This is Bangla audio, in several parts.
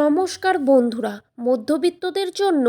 নমস্কার বন্ধুরা, মধ্যবিত্তদের জন্য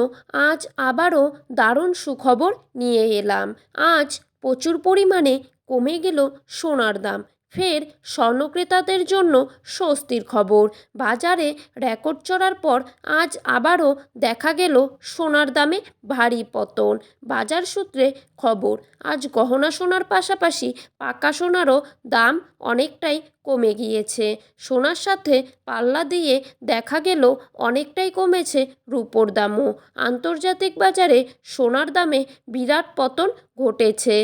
আজ আবারও দারুণ সুখবর নিয়ে এলাম। আজ প্রচুর পরিমাণে কমে গেল সোনার দাম। ফের স্বর্ণক্রেতাদের জন্য স্বস্তির খবর। বাজারে রেকর্ড চড়ার পর আজ আবারও দেখা গেল সোনার দামে ভারী পতন। বাজার সূত্রে খবর, আজ গহনা সোনার পাশাপাশি পাকা সোনারও দাম অনেকটাই কমে গিয়েছে। সোনার সাথে পাল্লা দিয়ে দেখা গেল অনেকটাই কমেছে রূপোর দামও। আন্তর্জাতিক বাজারে সোনার দামে বিরাট পতন ঘটেছে।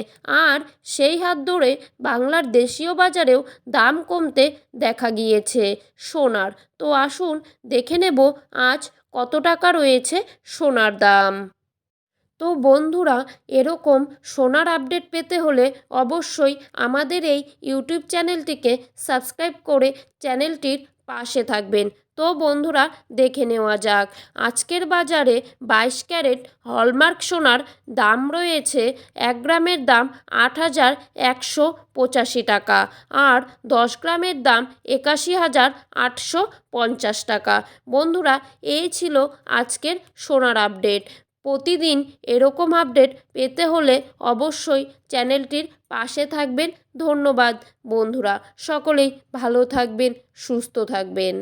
আর সেই হাত ধরে বাংলার দেশীয় বাজারেও দাম কমতে দেখা গিয়েছে সোনার। তো আসুন দেখে নেব আজ কত টাকা রয়েছে সোনার দাম। তো বন্ধুরা, এরকম সোনার আপডেট পেতে হলে অবশ্যই আমাদের এই ইউটিউব চ্যানেলটিকে সাবস্ক্রাইব করে চ্যানেলটির পাশে থাকবেন। তো বন্ধুরা, দেখে নেওয়া যাক। আজকের বাজারে বাইশ ক্যারেট হলমার্ক সোনার দাম রয়েছে এক গ্রামের দাম আট হাজার একশো পঁচাশি টাকা আর দশ গ্রামের দাম একাশি হাজার আটশো পঞ্চাশ টাকা। বন্ধুরা, এই ছিল আজকের সোনার আপডেট। প্রতিদিন এরকম আপডেট পেতে হলে অবশ্যই চ্যানেলটির পাশে থাকবেন। ধন্যবাদ বন্ধুরা, সকলেই ভালো থাকবেন, সুস্থ থাকবেন।